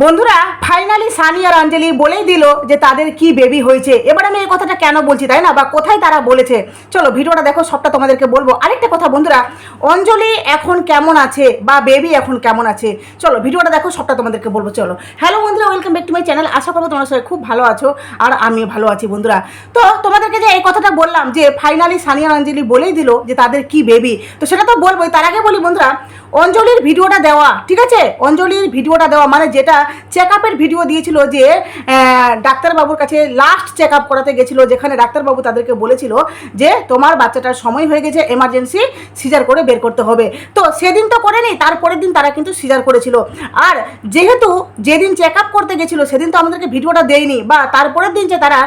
বন্ধুরা ফাইনালি সানি আর অঞ্জলি বলেই দিল যে তাদের কি বেবি হয়েছে। এবার আমি এই কথাটা কেন বলছি, তাই না? বা কোথায় তারা বলেছে? চলো, ভিডিওটা দেখো, সবটা তোমাদেরকে বলব। আরেকটা কথা বন্ধুরা, অঞ্জলি এখন কেমন আছে বা বেবি এখন কেমন আছে? চলো, ভিডিওটা দেখো, সবটা তোমাদেরকে বলব, চলো। হ্যালো বন্ধুরা welcome back to my channel আশা করব তোমার সবাই খুব ভালো আছো আর আমিও ভালো আছি বন্ধুরা। তো তোমাদেরকে যে এই কথাটা বললাম যে ফাইনালি সানি আর অঞ্জলি বলেই দিল যে তাদের কি বেবি তো সেটা তো বলবোই। তার আগে বলি বন্ধুরা, অঞ্জলির ভিডিওটা দেওয়া, ঠিক আছে? অঞ্জলির ভিডিওটা দেওয়া মানে যেটা চেক আপের ভিডিও দিয়েছিল যে ডাক্তারবাবুর কাছে লাস্ট চেক আপ করাতে গেছিল, যেখানে ডাক্তারবাবু তাদেরকে বলেছিল যে, তোমার বাচ্চাটার সময় হয়ে গেছে এমার্জেন্সি সিজার করে বের করতে হবে। তো সেদিন তো করেনি, তারপরের দিন তারা কিন্তু সিজার করেছিল। আর যেহেতু যেদিন চেক আপ করতে গেছিল, সেদিন তো আমাদেরকে ভিডিওটা দেয়নি, বা তারপরের দিন যে তারা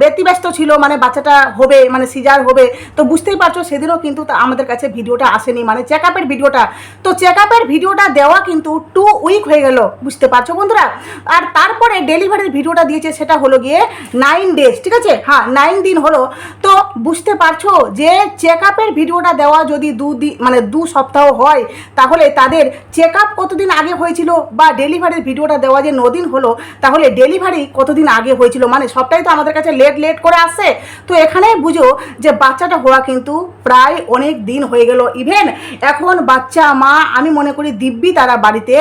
ব্যতিব্যস্ত ছিল মানে বাচ্চাটা হবে মানে সিজার হবে, তো বুঝতেই পারছ, সেদিনও কিন্তু আমাদের কাছে ভিডিওটা আসেনি মানে চেক আপের ভিডিওটা তো চেক আপের ভিডিওটা দেওয়া কিন্তু টু উইক হয়ে গেল, বুঝতে পারছ বন্ধুরা? আর তারপরে ডেলিভারির ভিডিওটা দিয়েছে সেটা হলো গিয়ে নাইন ডেজ ঠিক আছে? হ্যাঁ নাইন দিন হলো। তো বুঝতে পারছ যে চেক আপের ভিডিওটা দেওয়া যদি দু মানে দু সপ্তাহ হয়, তাহলে তাদের চেক আপ কতদিন আগে হয়েছিল বা ডেলিভারির ভিডিওটা দেওয়া যে নদিন হলো, তাহলে ডেলিভারি কতদিন আগে হয়েছিল? মানে সবটাই তো আমাদের কাছে লেট লেট করে আসে। তো এখানে বুঝো যে বাচ্চাটা হওয়া কিন্তু প্রায় অনেক দিন হয়ে গেল। ইভেন এখন বাচ্চা, মা, আমি মনে করি দিব্যি তারা বাড়িতে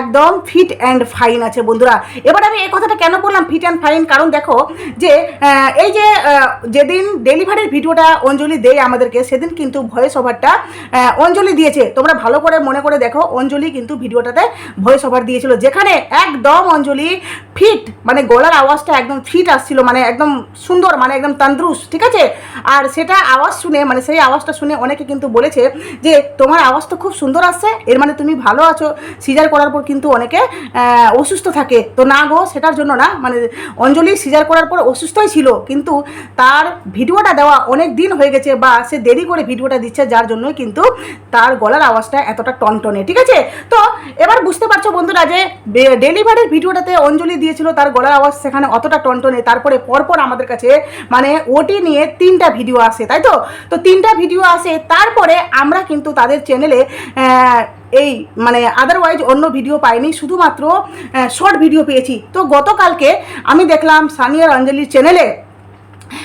একদম ফিট অ্যান্ড ফাইন আছে বন্ধুরা, এবার আমি এই কথাটা কেন বললাম ফিট অ্যান্ড ফাইন কারণ দেখো যে এই যে যেদিন ডেলিভারির ভিডিওটা অঞ্জলি দেয় আমাদেরকে, সেদিন কিন্তু ভয়েস ওভারটা অঞ্জলি দিয়েছে। তোমরা ভালো করে মনে করে দেখো, অঞ্জলি কিন্তু ভিডিওটাতে ভয়েস ওভার দিয়েছিল। যেখানে একদম অঞ্জলি ফিট মানে গলার আওয়াজটা একদম ফিট আসছিল মানে একদম সুন্দর মানে একদম তন্দ্রুস ঠিক আছে? আর সেটা আওয়াজ শুনে মানে সেই আওয়াজটা শুনে অনেকে কিন্তু বলেছে যে, তোমার আওয়াজ তো খুব সুন্দর আসছে, এর মানে তুমি ভালো আছো। সিজার করার পর কিন্তু অনেকে অসুস্থ থাকে তো না গো, সেটার জন্য না মানে অঞ্জলি সিজার করার পর অসুস্থই ছিল, কিন্তু তার ভিডিওটা দেওয়া অনেক দিন হয়ে গেছে বা সে দেরি করে ভিডিওটা দিচ্ছে, যার জন্যই কিন্তু তার গলার আওয়াজটা এতটা টনটনে, ঠিক আছে? তো এবার বুঝতে পারছ বন্ধুরা যে ডেলিভারির ভিডিওটাতে অঞ্জলি দিয়েছিল, তার গলার আওয়াজ সেখানে অতটা টনটনে, তারপরে পরপর আমাদের কাছে মানে ওটি নিয়ে তিনটা ভিডিও আসে, তাই তো? তো তিনটা ভিডিও আসে, তারপরে আমরা কিন্তু তাদের চ্যানেলে এই মানে আদারওয়াইজ অন্য ভিডিও পাইনি, শুধুমাত্র শর্ট ভিডিও পেয়েছি। তো গতকালকে আমি দেখলাম সানিয়ার অঞ্জলির চ্যানেলে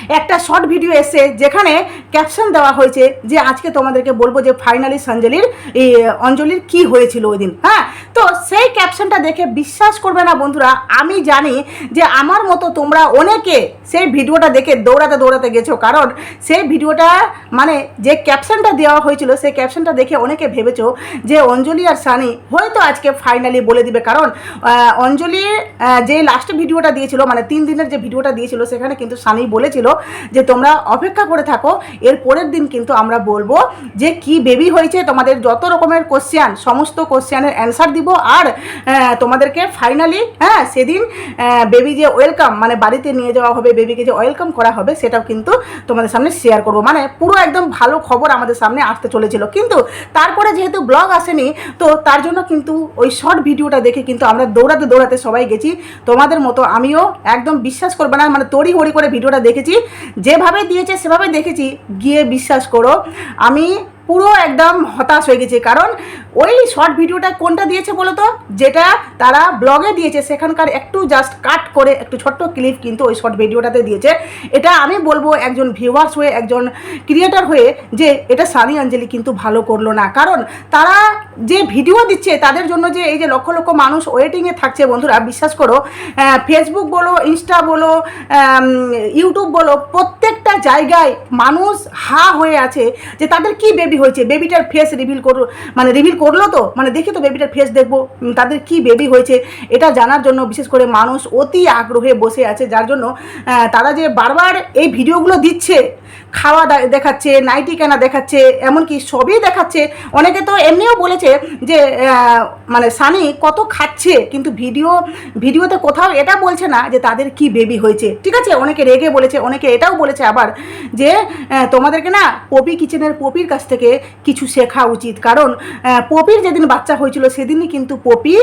একটা শর্ট ভিডিও এসে যেখানে ক্যাপশন দেওয়া হয়েছে যে আজকে তোমাদেরকে বলব যে ফাইনালি সঞ্জলির অঞ্জলির কি হয়েছিল ওই দিন হ্যাঁ? তো সেই ক্যাপশনটা দেখে বিশ্বাস করবে না বন্ধুরা আমি জানি যে আমার মতো তোমরা অনেকে সেই ভিডিওটা দেখে দৌড়াতে দৌড়াতে গেছো কারণ সেই ভিডিওটা মানে যে ক্যাপশনটা দেওয়া হয়েছিল সেই ক্যাপশনটা দেখে অনেকে ভেবেছো যে অঞ্জলি আর সানি হয়তো আজকে ফাইনালি বলে দিবে কারণ আহ, অঞ্জলি যে লাস্ট ভিডিওটা দিয়েছিল মানে তিন দিনের যে ভিডিওটা দিয়েছিল সেখানে কিন্তু সানি বলেছিল যে তোমরা অপেক্ষা করে থাকো, এর পরের দিন কিন্তু আমরা বলব যে কি বেবি হয়েছে, তোমাদের যত রকমের কোশ্চেন সমস্ত কোশ্চেনের অ্যান্সার দিব আর তোমাদেরকে ফাইনালি হ্যাঁ সেদিন বেবি যে ওয়েলকাম মানে বাড়িতে নিয়ে যাওয়া হবে বেবিকে যে ওয়েলকাম করা হবে, সেটাও কিন্তু তোমাদের সামনে শেয়ার করব। মানে পুরো একদম ভালো খবর আমাদের সামনে আসতে চলেছিল। কিন্তু তারপরে যেহেতু ব্লগ আসেনি, তো তার জন্য কিন্তু ওই শর্ট ভিডিওটা দেখে কিন্তু আমরা দৌড়াতে দৌড়াতে সবাই গেছি। তোমাদের মতো আমিও একদম বিশ্বাস করবে না মানে তড়ি হড়ি করে ভিডিওটা দেখেছি। যেভাবে দিয়েছে সেভাবে দেখেছি। গিয়ে বিশ্বাস করো আমি পুরো একদম হতাশ হয়ে গেছে। কারণ ওই শর্ট ভিডিওটা কোনটা দিয়েছে বলো তো যেটা তারা ব্লগে দিয়েছে, সেখানকার একটু জাস্ট কাট করে একটু ছোট্ট ক্লিপ কিন্তু ওই শর্ট ভিডিওটাতে দিয়েছে। এটা আমি বলব একজন ভিউয়ার্স হয়ে, একজন ক্রিয়েটার হয়ে যে এটা সানি অঞ্জলি কিন্তু ভালো করল না। কারণ তারা যে ভিডিও দিচ্ছে, তাদের জন্য যে এই যে লক্ষ লক্ষ মানুষ ওয়েটিংয়ে থাকছে, বন্ধুরা, বিশ্বাস করো ফেসবুক বলো ইনস্টা বলো ইউটিউব বলো প্রত্যেকটা জায়গায় মানুষ হা হয়ে আছে যে তাদের কি বেবি হয়েছে? বেবিটার ফেস রিভিল করো মানে রিভিল করল তো? মানে দেখে তো বেবিটার ফেস দেখব। তাদের কি বেবি হয়েছে? এটা জানার জন্য বিশেষ করে মানুষ অতি আগ্রহে বসে আছে। যার জন্য তারা যে বারবার এই ভিডিওগুলো দিচ্ছে খাওয়া দেখাচ্ছে, নাইটি কেনা দেখাচ্ছে, এমনকি সবই দেখাচ্ছে। অনেকে তো এমনিও বলেছে যে মানে সানি কত খাচ্ছে, কিন্তু ভিডিও, ভিডিওতে কোথাও এটা বলছে না যে তাদের কি বেবি হয়েছে। ঠিক আছে? অনেকে রেগে বলেছে, অনেকে এটাও বলেছে আবার যে তোমাদেরকে না পপি কিচেনের পপির কাছ থেকে কিছু শেখা উচিত। কারণ পপির যেদিন বাচ্চা হয়েছিল, সেদিনই কিন্তু পপি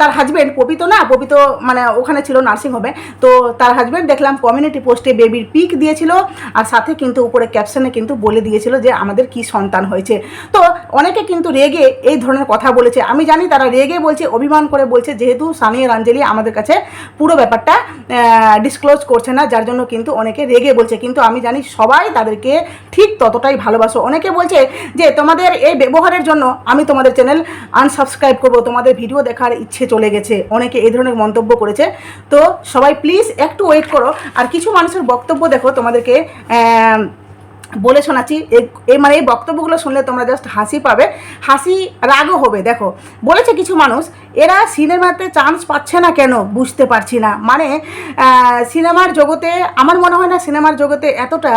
তার হাজব্যান্ড পপি তো না, পপি তো মানে ওখানে ছিল নার্সিং হোমে তো তার হাজব্যান্ড দেখলাম কমিউনিটি পোস্টে বেবির পিক দিয়েছিল, আর সাথে কিন্তু উপরে ক্যাপশনে কিন্তু বলে দিয়েছিল যে আমাদের কি সন্তান হয়েছে। তো অনেকে কিন্তু রেগে এই ধরনের কথা বলেছে। আমি জানি তারা রেগে বলছে, অভিমান করে বলছে, যেহেতু সানি আর আঞ্জলি আমাদের কাছে পুরো ব্যাপারটা ডিসক্লোজ করছে না, যার জন্য কিন্তু অনেকে রেগে বলছে। কিন্তু আমি জানি সবাই তাদেরকে ঠিক ততটাই ভালোবাসো। অনেকে বলছে যে, তোমাদের এই ব্যবহারের জন্য আমি তোমাদের চ্যানেল আনসাবস্ক্রাইব করব, তোমাদের ভিডিও দেখার ইচ্ছে চলে গেছে। অনেকে এই ধরনের মন্তব্য করেছে। তো সবাই প্লিজ একটু ওয়েট করো। আর কিছু মানুষের বক্তব্য দেখো তোমাদেরকে বলে শোনাচ্ছি এই- মানে এই বক্তব্যগুলো শুনলে তোমরা জাস্ট হাসি পাবে। হাসি রাগও হবে, দেখো। বলেছে কিছু মানুষ, এরা সিনেমাতে চান্স পাচ্ছে না কেন বুঝতে পারছি না। মানে সিনেমার জগতে, আমার মনে হয় না সিনেমার জগতে এতটা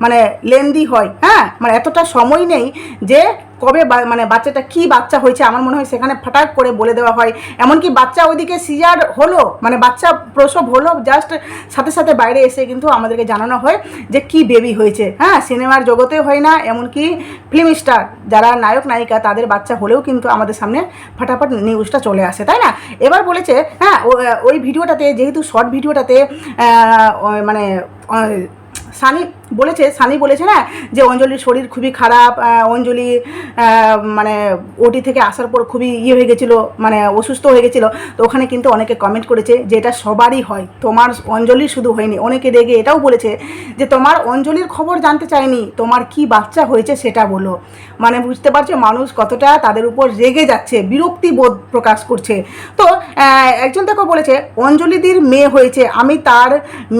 মানে লেন্দি হয় হ্যাঁ? মানে এতটা সময় নেই যে কবে মানে বাচ্চাটা কি বাচ্চা হয়েছে আমার মনে হয় সেখানে ফাটাক করে বলে দেওয়া হয়। এমনকি বাচ্চা ওইদিকে সিজার হলো মানে বাচ্চা প্রসব হলো জাস্ট সাথে সাথে বাইরে এসে কিন্তু আমাদেরকে জানানো হয় যে কি বেবি হয়েছে। হ্যাঁ সিনেমার জগতে হয় না, এমনকি ফিল্ম স্টার যারা নায়ক, নায়িকা, তাদের বাচ্চা হলেও কিন্তু আমাদের সামনে ফাটাফাট নিউজটা চলে আসে, তাই না? এবার বলেছে হ্যাঁ ওই ভিডিওটাতে যেহেতু শর্ট ভিডিওটাতে মানে সানি বলেছে সানি বলেছে না যে অঞ্জলির শরীর খুবই খারাপ অঞ্জলি মানে ওটি থেকে আসার পর খুবই ইয়ে হয়ে গেছিল মানে অসুস্থ হয়ে গেছিল। তো ওখানে কিন্তু অনেকে কমেন্ট করেছে যে এটা সবারই হয়, তোমার অঞ্জলির শুধু হয়নি। অনেকে রেগে এটাও বলেছে যে তোমার অঞ্জলির খবর জানতে চায়নি, তোমার কি বাচ্চা হয়েছে সেটা বলো। মানে বুঝতে পারছ, মানুষ কতটা তাদের উপর রেগে যাচ্ছে, বিরক্তি বোধ প্রকাশ করছে। তো একজন দেখো বলেছে অঞ্জলিদির মেয়ে হয়েছে, আমি তার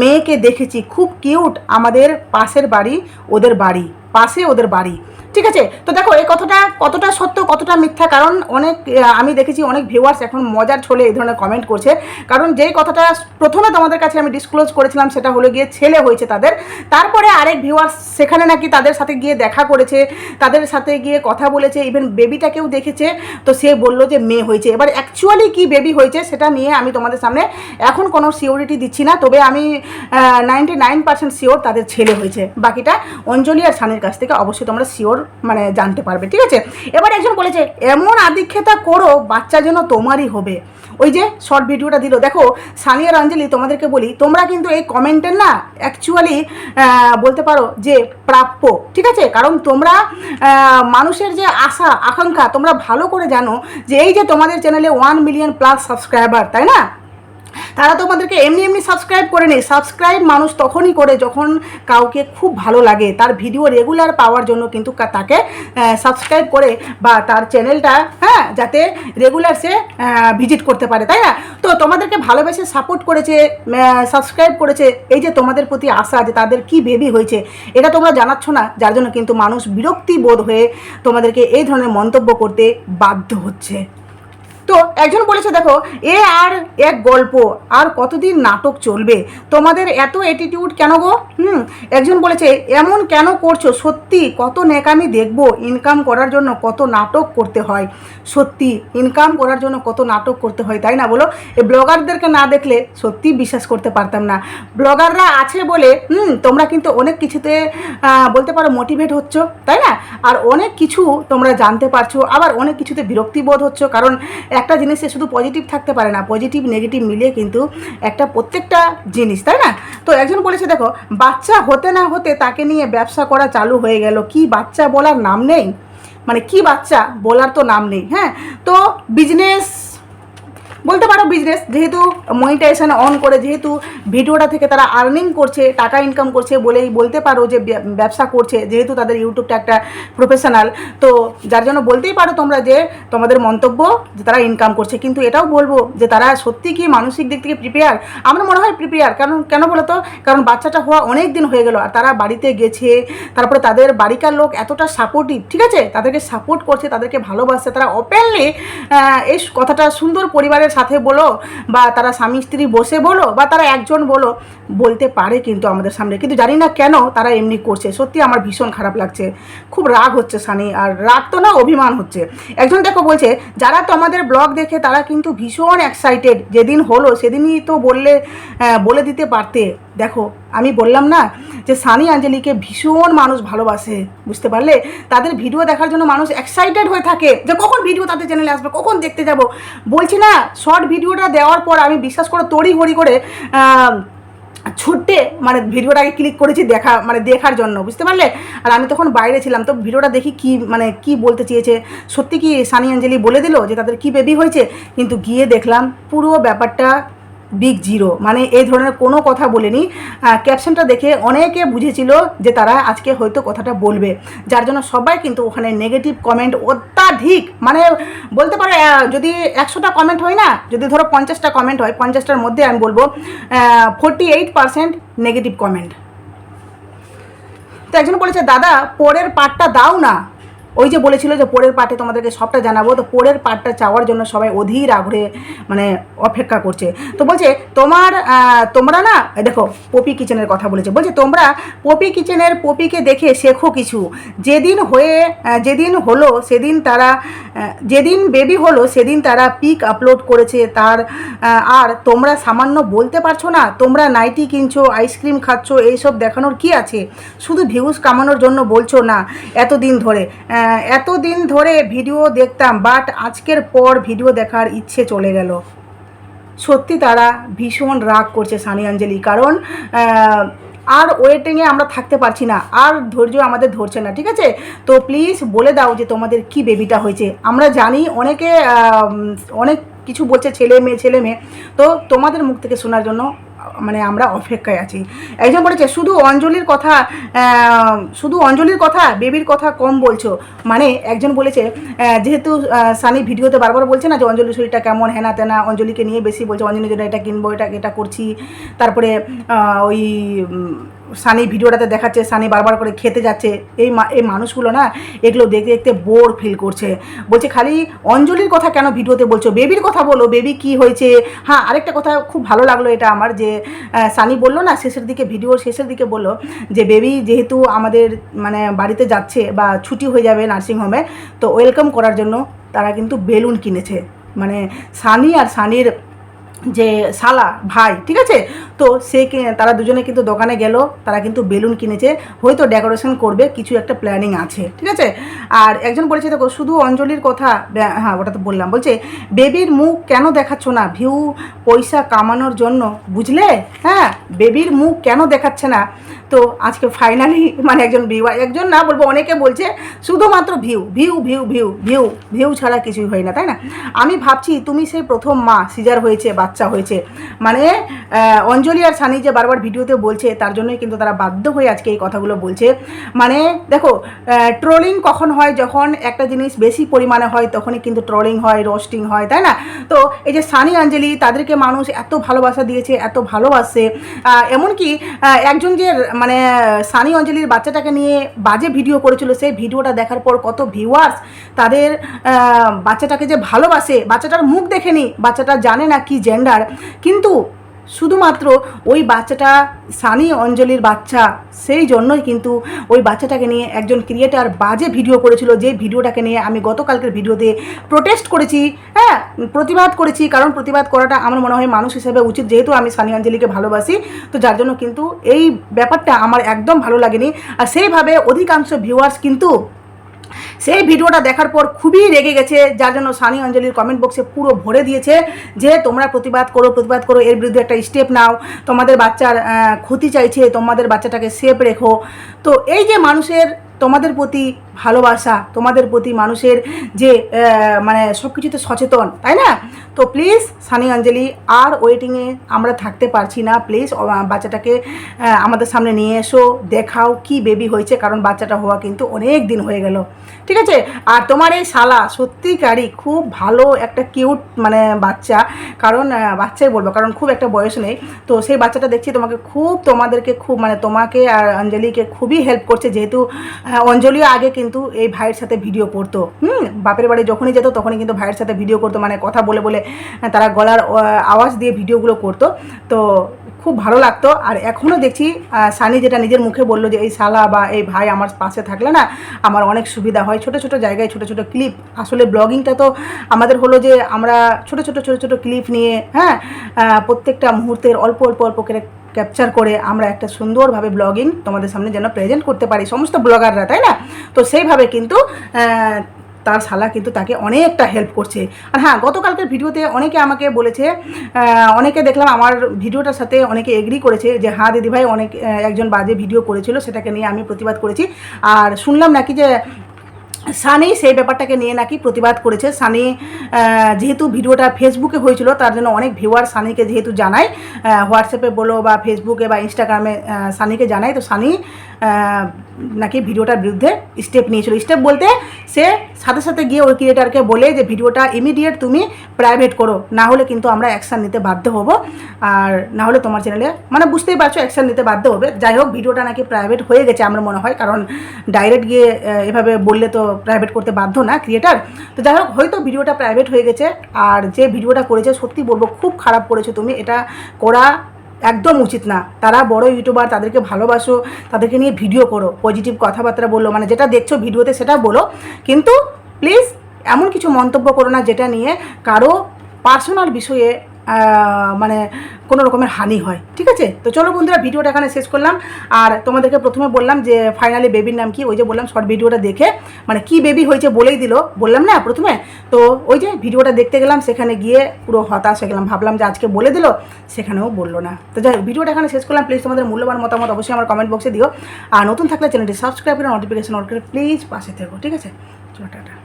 মেয়েকে দেখেছি, খুব কিউট আমাদের পাশের বাড়ি ওদের বাড়ি পাশে ওদের বাড়ি। ঠিক আছে? তো দেখো, এই কথাটা কতটা সত্য, কতটা মিথ্যা? কারণ অনেক আমি দেখেছি অনেক ভিউয়ার্স এখন মজার ছলে এই ধরনের কমেন্ট করছে। কারণ যেই কথাটা প্রথমে তোমাদের কাছে আমি ডিসক্লোজ করেছিলাম, সেটা হলো গিয়ে ছেলে হয়েছে তাদের। তারপরে আরেক ভিউয়ার্স সেখানে নাকি তাদের সাথে গিয়ে দেখা করেছে, তাদের সাথে গিয়ে কথা বলেছে ইভেন বেবিটাকেও দেখেছে। তো সে বলল যে মেয়ে হয়েছে। এবার অ্যাকচুয়ালি কি বেবি হয়েছে, সেটা নিয়ে আমি তোমাদের সামনে এখন কোনো সিওরিটি দিচ্ছি না। তবে আমি নাইনটি নাইন পার্সেন্ট শিওর তাদের ছেলে হয়েছে। বাকিটা অঞ্জলি আর সানির কাছ থেকে অবশ্যই তোমরা শিওর মানে জানতে পারবে, ঠিক আছে? এবার একজন বলেছে, এমন আদিক্ষেতা করো, বাচ্চা যেন তোমারই হবে। ওই যে শর্ট ভিডিওটা দিল। দেখো, সানি আর অঞ্জলি তোমাদেরকে বলি, তোমরা কিন্তু এই কমেন্টের না অ্যাকচুয়ালি বলতে পারো যে প্রাপ্য, ঠিক আছে? কারণ তোমরা মানুষের যে আশা, আকাঙ্ক্ষা, তোমরা ভালো করে জানো যে এই যে তোমাদের চ্যানেলে ওয়ান মিলিয়ন প্লাস সাবস্ক্রাইবার তাই না? তারা তোমাদেরকে এমনি এমনি সাবস্ক্রাইব করে নেই। সাবস্ক্রাইব মানুষ তখনই করে যখন কাউকে খুব ভালো লাগে। তার ভিডিও রেগুলার পাওয়ার জন্য কিন্তু তাকে সাবস্ক্রাইব করে বা তার চ্যানেলটা হ্যাঁ যাতে রেগুলার সে ভিজিট করতে পারে, তাই না? তো তোমাদেরকে ভালোবেসে সাপোর্ট করেছে সাবস্ক্রাইব করেছে, এই যে তোমাদের প্রতি আশা যে তাদের কি বেবি হয়েছে, এটা তোমরা জানাচ্ছ না, যার জন্য কিন্তু মানুষ বিরক্তি বোধ হয়ে তোমাদেরকে এই ধরনের মন্তব্য করতে বাধ্য হচ্ছে। তো একজন বলেছে, দেখো, এ আর এক গল্প, আর কতদিন নাটক চলবে? তোমাদের এত অ্যাটিটিউড কেন গো? হুম, একজন বলেছে, এমন কেন করছ? সত্যি, কত নেকামি দেখব ইনকাম করার জন্য কত নাটক করতে হয়। সত্যি ইনকাম করার জন্য কত নাটক করতে হয়, তাই না বলো? এই ব্লগারদেরকে না দেখলে সত্যি বিশ্বাস করতে পারতাম না। ব্লগাররা আছে বলে, হুম, তোমরা কিন্তু অনেক কিছুতে বলতে পারো মোটিভেট হচ্ছ, তাই না? আর অনেক কিছু তোমরা জানতে পারছ, আবার অনেক কিছুতে বিরক্তি বোধ হচ্ছ, কারণ একটা জিনিসে শুধু পজিটিভ থাকতে পারে না পজিটিভ নেগেটিভ মিলিয়ে কিন্তু একটা প্রত্যেকটা জিনিস, তাই না? তো একজন বলেছে, দেখো, বাচ্চা হতে না হতে তাকে নিয়ে ব্যবসা করা চালু হয়ে গেল। কি বাচ্চা বলার নাম নেই? মানে কি বাচ্চা বলার তো নাম নেই হ্যাঁ? তো বিজনেস বলতে পারো বিজনেস যেহেতু মনিটাইজেশন অন করে, যেহেতু ভিডিওটা থেকে তারা আর্নিং করছে, টাকা ইনকাম করছে বলেই বলতে পারো যে ব্যবসা করছে, যেহেতু তাদের ইউটিউবটা একটা প্রফেশনাল তো যার জন্য বলতেই পারো তোমরা যে তোমাদের মন্তব্য যে তারা ইনকাম করছে। কিন্তু এটাও বলব যে তারা সত্যি কি মানসিক দিক থেকে প্রিপেয়ার আমার মনে হয় প্রিপেয়ার কারণ কেন বলো তো? কারণ বাচ্চাটা হওয়া অনেক দিন হয়ে গেল আর তারা বাড়িতে গেছে, তারপরে তাদের বাড়িকার লোক এতটা সাপোর্টিভ ঠিক আছে? তাদেরকে সাপোর্ট করছে, তাদেরকে ভালোবাসছে, তারা ওপেনলি এই কথাটা সুন্দর পরিবারের সাথে বলো বা তারা স্বামী স্ত্রী বসে বলো বা তারা একজন বলো বলতে পারে কিন্তু আমাদের সামনে। কিন্তু জানি না কেন তারা এমনি করছে। সত্যি আমার ভীষণ খারাপ লাগছে। খুব রাগ হচ্ছে সানি আর রাগ তো না অভিমান হচ্ছে। একজন দেখো বলছে যারা তো আমাদের ব্লগ দেখে তারা কিন্তু ভীষণ এক্সাইটেড যেদিন হলো সেদিনই তো বললে আহ, বলে দিতে পারতে। দেখো, আমি বললাম না যে সানি আঞ্জলিকে ভীষণ মানুষ ভালোবাসে, বুঝতে পারলে? তাদের ভিডিও দেখার জন্য মানুষ এক্সাইটেড হয়ে থাকে যে কখন ভিডিও তাদের চ্যানেলে আসবে, কখন দেখতে যাব? বলছি না শর্ট ভিডিওটা দেওয়ার পর আমি বিশ্বাস করে তড়ি হড়ি করে ছুটে মানে ভিডিওটাকে ক্লিক করেছি দেখা মানে দেখার জন্য, বুঝতে পারলে? আর আমি তখন বাইরে ছিলাম, তো ভিডিওটা দেখি কি মানে কি বলতে চেয়েছে। সত্যি কি সানি অঞ্জলি বলে দিল যে তাদের কি বেবি হয়েছে? কিন্তু গিয়ে দেখলাম পুরো ব্যাপারটা বিগ জিরো মানে এই ধরনের কোনো কথা বলেনি। ক্যাপশনটা দেখে অনেকে বুঝেছিল যে তারা আজকে হয়তো কথাটা বলবে। যার জন্য সবাই কিন্তু ওখানে নেগেটিভ কমেন্ট অত্যাধিক। মানে বলতে পারো যদি একশোটা কমেন্ট হয় না, যদি ধরো পঞ্চাশটা কমেন্ট হয়, পঞ্চাশটার মধ্যে আমি বলব forty eight percent negative comment তো একজন বলেছে, দাদা, পরের পার্টটা দাও না। ওই যে বলেছিল যে পরের পার্টে তোমাদেরকে সবটা জানাব, তো পরের পার্টটা চাওয়ার জন্য সবাই অধীর আগ্রহে মানে অপেক্ষা করছে। তো বলছে, তোমার তোমরা না দেখো, পপি কিচেনের কথা বলেছে। বলছে, তোমরা পপি কিচেনের পপিকে দেখে শেখো কিছু। যেদিন হয়ে যেদিন হলো, সেদিন তারা যেদিন বেবি হলো, সেদিন তারা পিক আপলোড করেছে তার আর তোমরা সামান্য বলতে পারছ না, তোমরা নাইটি কিনছো আইসক্রিম খাচ্ছ, এইসব দেখানোর কি আছে? শুধু ভিউজ কামানোর জন্য বলছো না, এতদিন ধরে। এতদিন ধরে ভিডিও দেখতাম বাট আজকের পর ভিডিও দেখার ইচ্ছে চলে গেল। সত্যি তারা ভীষণ রাগ করছে সানি অঞ্জলি, কারণ আর ওয়েটিংয়ে আমরা থাকতে পারছি না, আর ধৈর্য আমাদের ধরছে না, ঠিক আছে? তো প্লিজ বলে দাও যে তোমাদের কি বেবিটা হয়েছে। আমরা জানি অনেকে অনেক কিছু বলছে ছেলে মেয়ে ছেলে মেয়ে। তো তোমাদের মুখ থেকে শোনার জন্য মানে আমরা অপেক্ষায় আছি। একজন বলেছে, শুধু অঞ্জলির কথা শুধু অঞ্জলির কথা, বেবির কথা কম বলছো। মানে একজন বলেছে যেহেতু সানি ভিডিওতে বারবার বলছে না যে অঞ্জলির শরীরটা কেমন, হেনা তেনা, অঞ্জলিকে নিয়ে বেশি বলছে অঞ্জলির জন্য এটা কিনবো, এটা এটা করছি। তারপরে ওই সানি ভিডিওটাতে দেখাচ্ছে, সানি বারবার করে খেতে যাচ্ছে। এই এই মানুষগুলো না, এগুলো দেখতে দেখতে বোর ফিল করছে। বলছে, খালি অঞ্জলির কথা কেন ভিডিওতে বলছো? বেবির কথা বলো, বেবি কি হয়েছে? হ্যাঁ আরেকটা কথা খুব ভালো লাগল এটা আমার, যে সানি বলল না, শেষের দিকে, ভিডিওর শেষের দিকে বলল যে, বেবি যেহেতু আমাদের মানে বাড়িতে যাচ্ছে বা ছুটি হয়ে যাবে নার্সিংহোমে তো ওয়েলকাম করার জন্য তারা কিন্তু বেলুন কিনেছে। মানে সানি আর সানির যে শালা ভাই, ঠিক আছে? তো সে তারা দুজনে কিন্তু দোকানে গেল, তারা কিন্তু বেলুন কিনেছে, হয়তো ডেকোরেশন করবে, কিছু একটা প্ল্যানিং আছে, ঠিক আছে? আর একজন বলেছে, দেখো, শুধু অঞ্জলির কথা হ্যাঁ ওটা তো বললাম, বলছে, বেবির মুখ কেন দেখাচ্ছ না? ভিউ, পয়সা কামানোর জন্য, বুঝলে? হ্যাঁ বেবির মুখ কেন দেখাচ্ছে না? তো আজকে ফাইনালি মানে একজন ভিউয়ার একজন না বলব, অনেকে বলছে, শুধুমাত্র view view view view view view ছাড়া কিছুই হয় না, তাই না? আমি ভাবছি, তুমি সেই প্রথম মা সিজার হয়েছে, বাচ্চা হয়েছে। মানে অঞ্জলি আর সানি যে বারবার ভিডিওতে বলছে, তার জন্যই কিন্তু তারা বাধ্য হয়ে আজকে এই কথাগুলো বলছে। মানে দেখো ট্রোলিং কখন হয়? যখন একটা জিনিস বেশি পরিমাণে হয়, তখনই কিন্তু ট্রোলিং হয় রোস্টিং হয়, তাই না? তো এই যে সানি, অঞ্জলি, তাদেরকে মানুষ এত ভালোবাসা দিয়েছে, এত ভালোবাসে। এমনকি একজন যে মানে সানি, অঞ্জলির বাচ্চাটাকে নিয়ে বাজে ভিডিও করেছিল, সেই ভিডিওটা দেখার পর কত ভিউয়ার্স তাদের বাচ্চাটাকে যে ভালোবাসে, বাচ্চাটার মুখ দেখেনি, বাচ্চাটা জানে না কি জেন্ডার কিন্তু শুধুমাত্র ওই বাচ্চাটা সানি অঞ্জলির বাচ্চা, সেই জন্যই কিন্তু ওই বাচ্চাটাকে নিয়ে একজন ক্রিয়েটার বাজে ভিডিও করেছিল, যে ভিডিওটাকে নিয়ে আমি গতকালকের ভিডিওতে প্রোটেস্ট করেছি। হ্যাঁ প্রতিবাদ করেছি, কারণ প্রতিবাদ করাটা আমার মনে হয় মানুষ হিসেবে উচিত, যেহেতু আমি সানি অঞ্জলিকে ভালোবাসি। তো যার জন্য কিন্তু এই ব্যাপারটা আমার একদম ভালো লাগেনি। আর সেইভাবে অধিকাংশ ভিউয়ার্স কিন্তু সেই ভিডিওটা দেখার পর খুবই রেগে গেছে, যার জন্য সানি অঞ্জলির কমেন্ট বক্সে পুরো ভরে দিয়েছে যে তোমরা প্রতিবাদ করো প্রতিবাদ করো, এর বিরুদ্ধে একটা স্টেপ নাও, তোমাদের বাচ্চার ক্ষতি চাইছে, তোমাদের বাচ্চাটাকে সেফ রেখো। তো এই যে মানুষের তোমাদের প্রতি ভালোবাসা, তোমাদের প্রতি মানুষের যে মানে সব কিছুতে সচেতন, তাই না? তো প্লিজ সানি অঞ্জলি আর ওয়েটিংয়ে আমরা থাকতে পারছি না। প্লিজ বাচ্চাটাকে আমাদের সামনে নিয়ে এসো, দেখাও কি বেবি হয়েছে, কারণ বাচ্চাটা হওয়া কিন্তু অনেক দিন হয়ে গেল। ঠিক আছে? আর তোমার এই শালা, সত্যিকারই খুব ভালো একটা কিউট মানে বাচ্চা। কারণ বাচ্চাই বলব, কারণ খুব একটা বয়স নেই। তো সেই বাচ্চাটা দেখছি তোমাকে খুব, তোমাদেরকে খুব মানে তোমাকে আর অঞ্জলিকে খুবই হেল্প করছে। যেহেতু অঞ্জলিও আগে কিন্তু এই ভাইয়ের সাথে ভিডিও করতো। হুম? বাপের বাড়ি যখনই যেত, তখনই কিন্তু ভাইয়ের সাথে ভিডিও করতো। মানে কথা বলে বলে তারা গলার আওয়াজ দিয়ে ভিডিওগুলো করতো। তো খুব ভালো লাগতো। আর এখনও দেখছি সানি যেটা নিজের মুখে বলল যে, এই শালা বা এই ভাই আমার পাশে থাকলে না, আমার অনেক সুবিধা হয়। ছোট ছোট জায়গায় ছোট ছোট ক্লিপ। আসলে ব্লগিংটা তো আমাদের হলো যে, আমরা ছোট ছোট ছোট ছোট ক্লিপ নিয়ে হ্যাঁ প্রত্যেকটা মুহূর্তের অল্প অল্প অল্প করে ক্যাপচার করে আমরা একটা সুন্দরভাবে ব্লগিং তোমাদের সামনে যেন প্রেজেন্ট করতে পারি, সমস্ত ব্লগাররা, তাই না? তো সেইভাবে কিন্তু তার শালা কিন্তু তাকে অনেকটা হেল্প করছে। আর হ্যাঁ গতকালকের ভিডিওতে অনেকে আমাকে বলেছে অনেকে দেখলাম আমার ভিডিওটার সাথে অনেকে এগ্রি করেছে যে হ্যাঁ দিদিভাই অনেক একজন বাজে ভিডিও করেছিল, সেটাকে নিয়ে আমি প্রতিবাদ করেছি। আর শুনলাম নাকি যে, সানি সেই ব্যাপারটাকে নিয়ে নাকি প্রতিবাদ করেছে। সানি যেহেতু ভিডিওটা ফেসবুকে হয়েছিল, তার জন্য অনেক ভিউয়ার সানিকে যেহেতু জানায় হোয়াটসঅ্যাপে বলো বা ফেসবুকে বা ইনস্টাগ্রামে সানিকে জানায়। তো সানি নাকি ভিডিওটার বিরুদ্ধে স্টেপ নিয়েছিল। স্টেপ বলতে সে সাথে সাথে গিয়ে ওই ক্রিয়েটারকে বলে যে, ভিডিওটা ইমিডিয়েট তুমি প্রাইভেট করো। না হলে কিন্তু আমরা অ্যাকশান নিতে বাধ্য হব। আর না হলে তোমার চ্যানেলে মানে বুঝতেই পারছ অ্যাকশান নিতে বাধ্য হবে। যাই হোক, ভিডিওটা নাকি প্রাইভেট হয়ে গেছে আমার মনে হয়। কারণ ডাইরেক্ট গিয়ে এভাবে বললে তো প্রাইভেট করতে বাধ্য না ক্রিয়েটার তো যাই হোক, হয়তো ভিডিওটা প্রাইভেট হয়ে গেছে। আর যে ভিডিওটা করেছে, সত্যি বলব, খুব খারাপ করেছ তুমি। এটা করা একদম উচিত না। তারা বড় ইউটিউবার, তাদেরকে ভালোবাসো, তাদেরকে নিয়ে ভিডিও করো, পজিটিভ কথাবার্তা বলো মানে যেটা দেখছ ভিডিওতে সেটা বলো। কিন্তু প্লিজ এমন কিছু মন্তব্য করো না, যেটা নিয়ে কারও পার্সোনাল বিষয়ে মানে কোনো রকমের হানি হয়, ঠিক আছে? তো চলো বন্ধুরা, ভিডিওটা এখানে শেষ করলাম। আর তোমাদেরকে প্রথমে বললাম যে ফাইনালি বেবির নাম কি? ওই যে বললাম শর্ট ভিডিওটা দেখে মানে কি বেবি হয়েছে বলেই দিল, বললাম না প্রথমে? তো ওই যে ভিডিওটা দেখতে গেলাম, সেখানে গিয়ে পুরো হতাশ হয়ে গেলাম, ভাবলাম যে আজকে বলে দিল, সেখানেও বলল না। তো যাই ভিডিওটা এখানে শেষ করলাম। প্লিজ তোমাদের মূল্যবান মতামত অবশ্যই আমার কমেন্ট বক্সে দিও। আর নতুন থাকলে চ্যানেলটি সাবস্ক্রাইব করে নোটিফিকেশন অন করে প্লিজ পাশে থেকো, ঠিক আছে? চলো, টাটা।